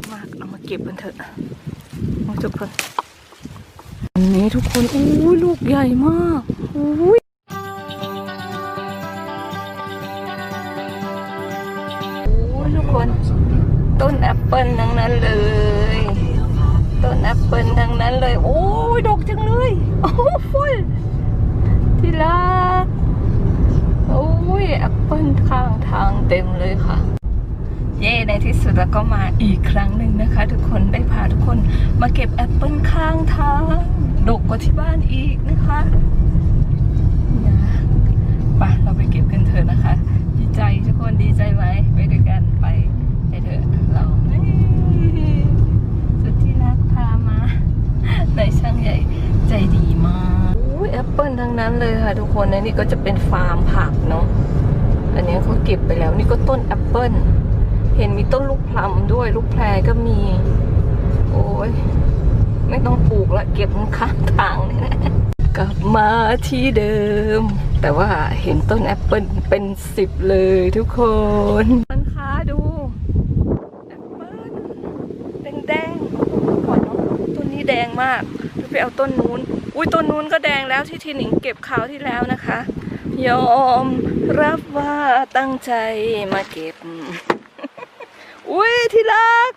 ดมาก เอามาเก็บกันเถอะโอ้ยทุกคนอันนี้ทุกคนอู้ลูกใหญ่มากอู้ยโอ้ยทุกคน ต้นแอปเปิลทั้งนั้นเลย ต้นแอปเปิลทั้งนั้นเลย โอ้ยดกจังเลย โอ้ฟุยที่รักโอ้ยแอปเปิลข้างทางเต็มเลยค่ะ เย่ในที่สุดแล้วก็มาอีกครั้งหนึ่งนะคะ ทุกคนได้พาทุกคนมาเก็บแอปเปิลข้างทางดกกว่าที่บ้านอีกนะคะนะไปเราไปเก็บกันเถอะนะคะ ดีใจทุกคนดีใจไหมไปด้วยกันไปไปเถอะเราสุดที่รักพามาในช่างใหญ่ใจดีมากอุ้ยแอปเปิลทั้งนั้นเลยค่ะทุกคนและนี่ก็จะเป็นฟาร์มผักเนาะอันนี้เขาเก็บไปแล้วนี่ก็ต้นแอปเปิล เห็นมีต้นลูกพลัมด้วยลูกแพรก็มี โอ้ยไม่ต้องปลูกละเก็บข้างทางนี่แหละกลับมาที่เดิม แต่ว่าเห็นต้นแอปเปิลเป็นสิบเลยทุกคนมันค้าดูแอปเปิลแดงแดงๆก่อนเนาะต้นนี้แดงมากไปเอาต้นนู้น อุ้ยต้นนู้นก็แดงแล้วที่ทีหนิงเก็บคราวที่แล้วนะคะ ยอมรับว่าตั้งใจมาเก็บ ที่รัก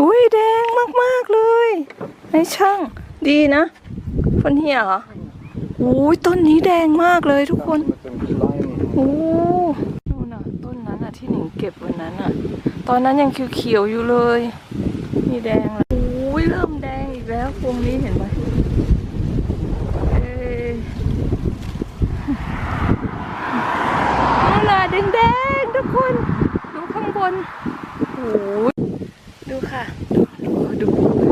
อุ้ยแดงมาก ๆ เลยไอ้ช่าง ดีนะคนเหียเหรออุ้ยต้นนี้แดงมากเลยทุกคนโอ้นู่นะต้นนั้นอะที่หนิงเก็บวันนั้นอะ ตอนนั้นยังเขียวๆอยู่เลย นี่แดงแล้วอุ้ยเริ่มแดงอีกแล้วพวงนี้เห็นไหมเอ้ยนู่นน่ะแดงๆทุกคน ดูข้างบนโอ้ยดูค่ะ ดูดูดู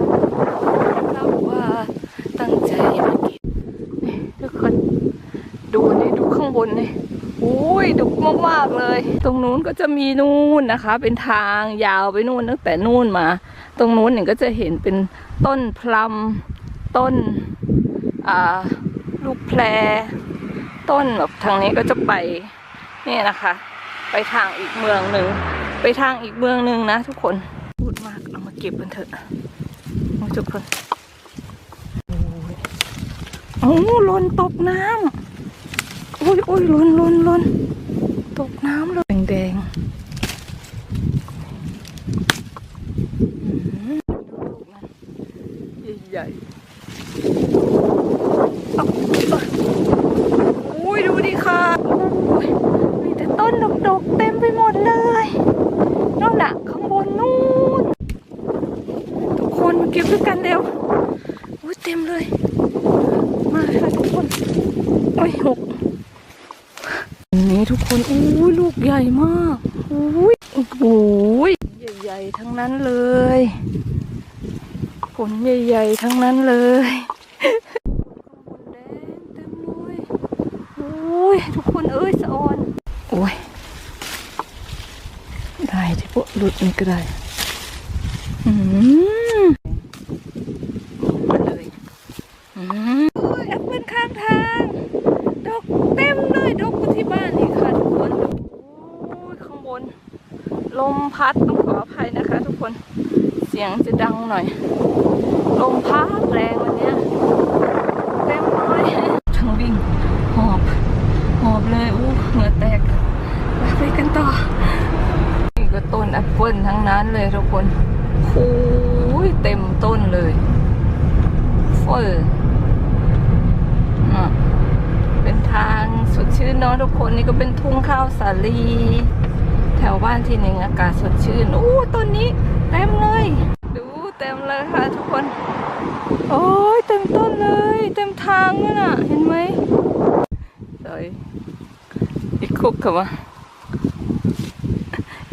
เราว่าตั้งใจมาเก็บนี่ทุกคน ดูนี่ดูข้างบนนี่โอ้ยดุกมากๆเลย ตรงนู้นก็จะมีนู่นนะคะ เป็นทางยาวไปนู่นตั้งแต่นู่นมา ตรงนู้นเนี่ยก็จะเห็นเป็นต้นพลัมต้นลูกแพร ต้นแบบทางนี้ก็จะไปเนี่ยนะคะ ไปทางอีกเมืองหนึ่งไปทางอีกเมืองหนึ่งนะทุกคนพูดมากเอามาเก็บกันเถอะโอ้ยทุกคนโอ้ยโอ้หลนตกน้ำโอ้ยโอ้ยลนลนลน ตกน้ำเลยแดงๆอื้อหือดูลูกมันใหญ่ๆเอาเอาโอ้ยดูดิค่ะโอ้ยมีแต่ต้นดกๆเต็มไปหมดเลยนู่นน่ะข้างบนนู่น ทุกคนมาเก็บด้วยกันเร็วอุ้ยเต็มเลย มาค่ะทุกคน โอ้ยหกอันนี้ทุก คนอู้ลูกใหญ่มากอู้ยโอ้โหใหญ่ๆทั้งนั้นเลยผลใหญ่ๆทั้งนั้นเลยเต็มเลยโอ้ยทุกคนเอ้ยสะออน โอ้ย ได้ที่พวกหลุดนี่ก็ได้ อืมมาเลยอืมโอ้ยแอปเปิลข้างทาง ดอกเต็มเลยดอกกว่าที่บ้านอีกค่ะทุกคนโอ้ยข้างบน ลมพัดต้องขออภัยนะคะทุกคนเสียงจะดังหน่อย ลมพัดแรงวันนี้เต็มเลยทั้งวิ่งหอบหอบเลยอู้เหงื่อแตกไปกันต่อนี่ก็ต้นแอปเปิลทั้งนั้นเลยทุกคนโอ้ยเต็มต้นเลยเฟอร์เป็นทางสดชื่นเนาะทุกคนนี่ก็เป็นทุ่งข้าวสาลี ถวบ้านที่หนึ่งอากาศสดชื่นอู้ต้นนี้เต็มเลย ดูเต็มเลยค่ะทุกคน โอ้ยเต็มต้นเลย เต็มทางนั่นน่ะ เห็นไหมสวยอีกคุกกับว่า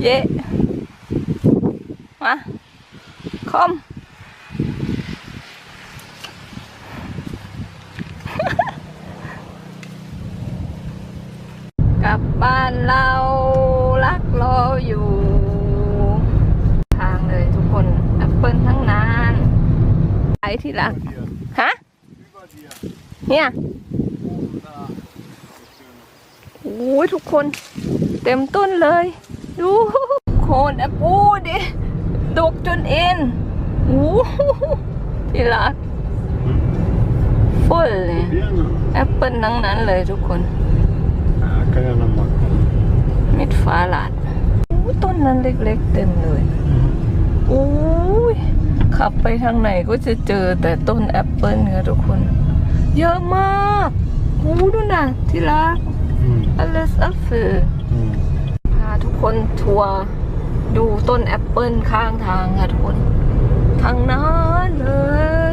เย่มาคอมกลับบ้านเรารักรออยู่ ทางเลยทุกคนแอปเปิลทั้งนั้น ไอที่รักฮะเนี่ยโอ้ยทุกคน เต็มต้นเลย ดูโคนแอปปูดิกจนเอ็นโอ้โหที่รักฟุ่นเลย Bien. แอปเปิลทั้งนั้นเลยทุกคน Ah, kan gärna macka. เม็ดฟ้าหลาดโอ้ต้นนั้นเล็กๆเต็มเลยโอ้ย ขับไปทางไหนก็จะเจอแต่ต้นแอปเปิลค่ะทุกคน เยอะมากโอ้ดูนะที่รัก Mm. อเลสอัฟเฟอร์ Mm. พาทุกคนทัวร์ดูต้นแอปเปิลข้างทางค่ะทุกคนทางนั้นเล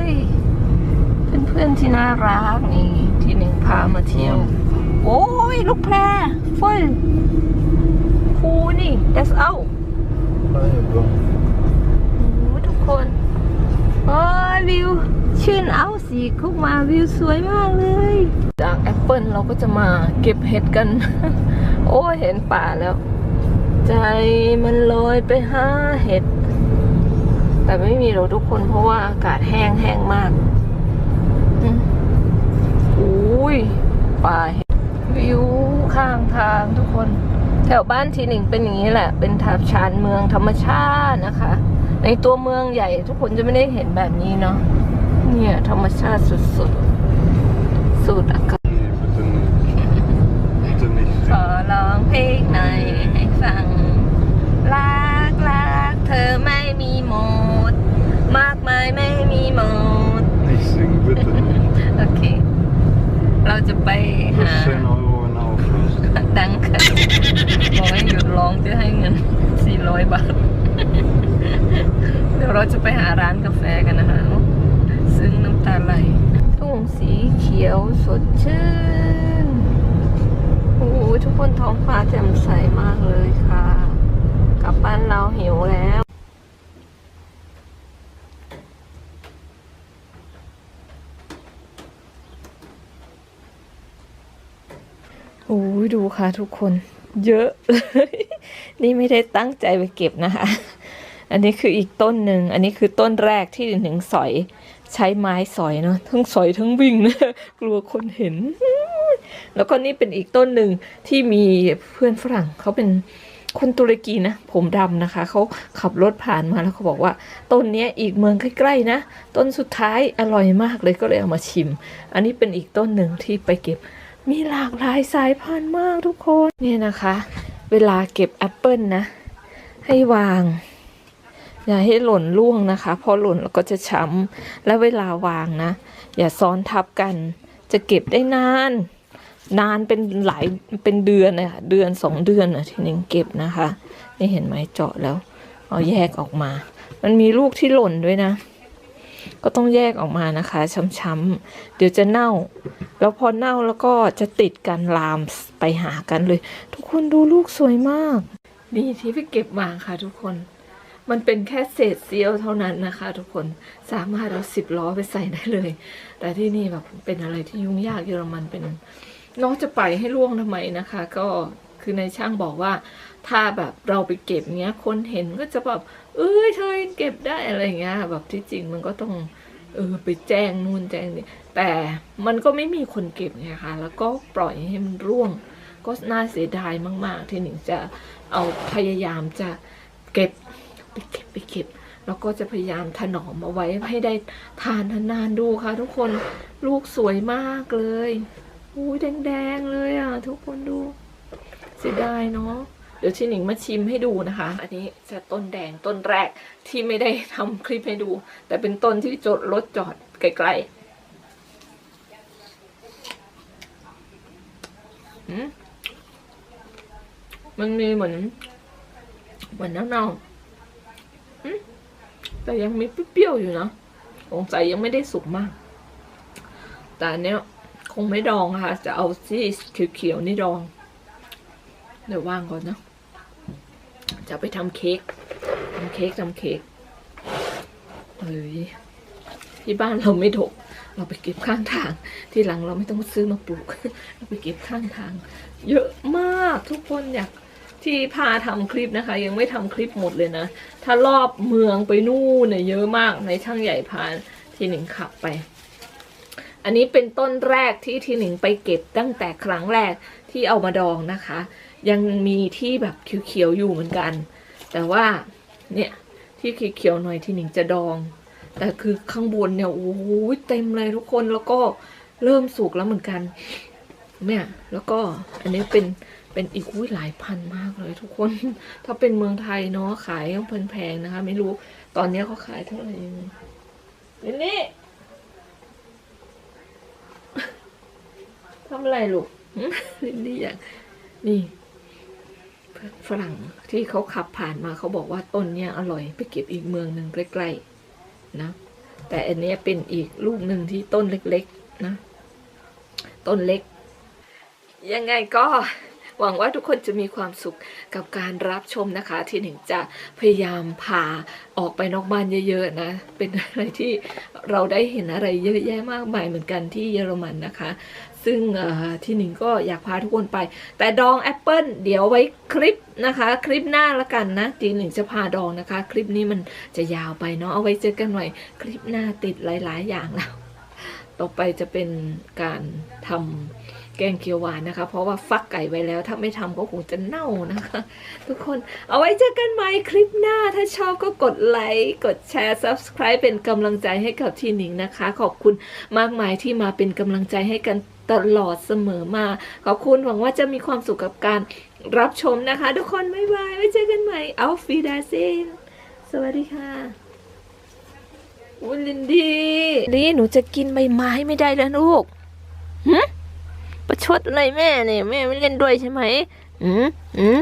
ย เพื่อนๆที่น่ารักนี่ที่หนึ่งพามาเที่ยว โอ้ย ลูกแพรฟอยครูนี่ that's out Det är bra. โอ้โหทุกคน โอ้ยวิว ชื่นเอาสีเข้ามาวิวสวยมากเลย จากแอปเปิลเราก็จะมาเก็บเห็ดกัน โอ้เห็นป่าแล้ว ใจมันลอยไปหาเห็ด แต่ไม่มีหรอกทุกคนเพราะว่าอากาศแห้งแห้งมากอุ้ยป่าเห็ดวิวข้างทางทุกคน แถวบ้านทีหนึ่งเป็นอย่างนี้แหละ เป็นทาบชานเมืองธรรมชาตินะคะ ในตัวเมืองใหญ่ ทุกคนจะไม่ได้เห็นแบบนี้เนาะเนี่ย ธรรมชาติสุดๆ สูดอากาศ Lite nytt. ขอร้องเพลงหน่อยให้ฟังรักรักเธอไม่มีหมด มากมายไม่มีหมด Nissing, lite nytt. โอเค เราจะไปหา Sen har vi en avfrost. ดังค่ะบอกให้หยุดร้องจะให้เงิน 400 บาท เดี๋ยวเราจะไปหาร้านกาแฟกันนะคะ ซึ่งน้ำตาไหล ทุ่งสีเขียว สดชื่น โอ้โหทุกคนท้องฟ้าแจ่มใสมากเลยค่ะ กลับบ้านเราหิวแล้วโอ้ยดูค่ะทุกคน เยอะเลย นี่ไม่ได้ตั้งใจไปเก็บนะคะ อันนี้คืออีกต้นหนึ่ง อันนี้คือต้นแรกที่ถึงสอย ใช้ไม้สอยเนาะทั้งสอยทั้งวิ่งนะกลัวคนเห็น แล้วก็นี่เป็นอีกต้นหนึ่งที่มีเพื่อนฝรั่งเขาเป็นคนตุรกีนะ ผมดำนะคะ เขาขับรถผ่านมาแล้วเขาบอกว่า ต้นนี้อีกเมืองใกล้ๆนะ ต้นสุดท้ายอร่อยมากเลยก็เลยเอามาชิม อันนี้เป็นอีกต้นหนึ่งที่ไปเก็บ มีหลากหลายสายพันธุ์มากทุกคน เนี่ยนะคะ เวลาเก็บแอปเปิลนะ ให้วาง อย่าให้หล่นร่วงนะคะ พอหล่นแล้วก็จะช้ำและเวลาวางนะ อย่าซ้อนทับกัน จะเก็บได้นาน นานเป็นหลายเป็นเดือนนะคะเดือนสองเดือนนะทีนึงเก็บนะคะ นี่เห็นไหมเจาะแล้ว เอาแยกออกมา มันมีลูกที่หล่นด้วยนะ ก็ต้องแยกออกมานะคะช้ำๆเดี๋ยวจะเน่า แล้วพอเน่าแล้วก็จะติดกันลามไปหากันเลย ทุกคนดูลูกสวยมากนี่ที่ไปเก็บมาค่ะทุกคน มันเป็นแค่เศษเสี้ยวเท่านั้นนะคะ ทุกคนสามารถเอาสิบล้อไปใส่ได้เลย แต่ที่นี่แบบเป็นอะไรที่ยุ่งยากเยอรมันเป็นน้องจะไปให้ล่วงทำไมนะคะ ก็คือในช่างบอกว่า ถ้าแบบเราไปเก็บเงี้ย คนเห็นก็จะแบบเอ้ยเธอเก็บได้อะไรเงี้ยแบบที่จริงมันก็ต้องเออไปแจ้งนู่นแจ้งนี่แต่มันก็ไม่มีคนเก็บไงคะแล้วก็ปล่อยให้มันร่วง ก็น่าเสียดายมาก ๆ ที่หนิงจะเอาพยายามจะเก็บ ไปเก็บไปเก็บ แล้วก็จะพยายามถนอมเอาไว้ให้ได้ทานนานๆดูค่ะ ทุกคนลูกสวยมากเลยอุ้ยแดงๆเลยอะ ทุกคนดูเสียดายเนาะเดี๋ยวชิหนิงมาชิมให้ดูนะคะ อันนี้จะต้นแดงต้นแรกที่ไม่ได้ทำคลิปให้ดู แต่เป็นต้นที่จดรถจอดไกลๆมันมีเหมือนเหมือนน้ำเน่าหืม แต่ยังมีเปรี้ยวอยู่นะสงสัยยังไม่ได้สุกมาก แต่เนี้ยคงไม่ดองค่ะ จะเอาที่เขียวๆนี่ดอง เดี๋ยวว่างก่อนนะ จะไปทำเค้กทำเค้กทำเค้กเฮ้ยที่บ้านเราไม่ถก เราไปเก็บข้างทาง ที่หลังเราไม่ต้องซื้อมาปลูก เราไปเก็บข้างทาง เยอะมากทุกคนอยาก ที่พาทำคลิปนะคะ ยังไม่ทำคลิปหมดเลยนะ ถ้ารอบเมืองไปนู่นเนี่ยเยอะมากในช่างใหญ่พาทีหนึ่งขับไป อันนี้เป็นต้นแรกที่ทีหนึ่งไปเก็บตั้งแต่ครั้งแรกที่เอามาดองนะคะ ยังมีที่แบบเขียวๆอยู่เหมือนกัน แต่ว่าเนี่ยที่เขียวๆหน่อยที่หนิงจะดอง แต่คือข้างบนเนี่ยโอ้โหเต็มเลยทุกคนแล้วก็เริ่มสุกแล้วเหมือนกันเนี่ยแล้วก็อันนี้เป็น เป็นอีกอุ้ยหลายพันมากเลยทุกคน ถ้าเป็นเมืองไทยเนาะขายต้องแพงๆนะคะ ไม่รู้ตอนนี้เขาขายเท่าไหร่ยังไงลิลลี่ทำอะไรลูกลิลลี่อยากนี่ฝรั่งที่เขาขับผ่านมาเขาบอกว่าต้นเนี้ยอร่อยไปเก็บอีกเมืองหนึ่งใกล้ๆนะ แต่อันนี้เป็นอีกลูกหนึ่งที่ต้นเล็กๆนะ ต้นเล็ก ยังไงก็ หวังว่าทุกคนจะมีความสุขกับการรับชมนะคะ ที่หนึ่งจะพยายามพาออกไปนอกบ้านเยอะๆนะ เป็นอะไรที่เราได้เห็นอะไรเยอะแยะมากมายเหมือนกันที่เยอรมันนะคะ ซึ่งที่หนึ่งก็อยากพาทุกคนไป แต่ดองแอปเปิลเดี๋ยวไว้คลิปนะคะ คลิปหน้าละกันนะทีหนึ่งจะพาดองนะคะ คลิปนี้มันจะยาวไปเนาะเอาไว้เจอกันใหม่คลิปหน้าติดหลาย ๆ อย่างแล้วต่อไปจะเป็นการทำ แกงเขียวหวานนะคะ เพราะว่าฟักไก่ไว้แล้ว ถ้าไม่ทำก็คงจะเน่านะคะ ทุกคนเอาไว้เจอกันใหม่คลิปหน้า ถ้าชอบก็กดไลค์กดแชร์ subscribe เป็นกำลังใจให้กับทีหนิงนะคะ ขอบคุณมากมายที่มาเป็นกำลังใจให้กันตลอดเสมอมา ขอบคุณหวังว่าจะมีความสุขกับการรับชมนะคะ ทุกคนบ๊ายบายไว้เจอกันใหม่เอาฟีดาเซนสวัสดีค่ะอุลินดีลีหนูจะกินใบไม้ไม่ได้แล้วลูกหืม ประชดอะไรแม่เนี่ยแม่ไม่เล่นด้วยใช่ไหมอืมอืม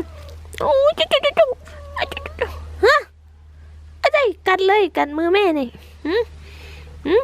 โอ้ยจุ๊จุ๊จุ๊จุ๊จุ๊จุ๊ฮะอะไรกัดเลยกัดมือแม่เนี่ยอืมอืม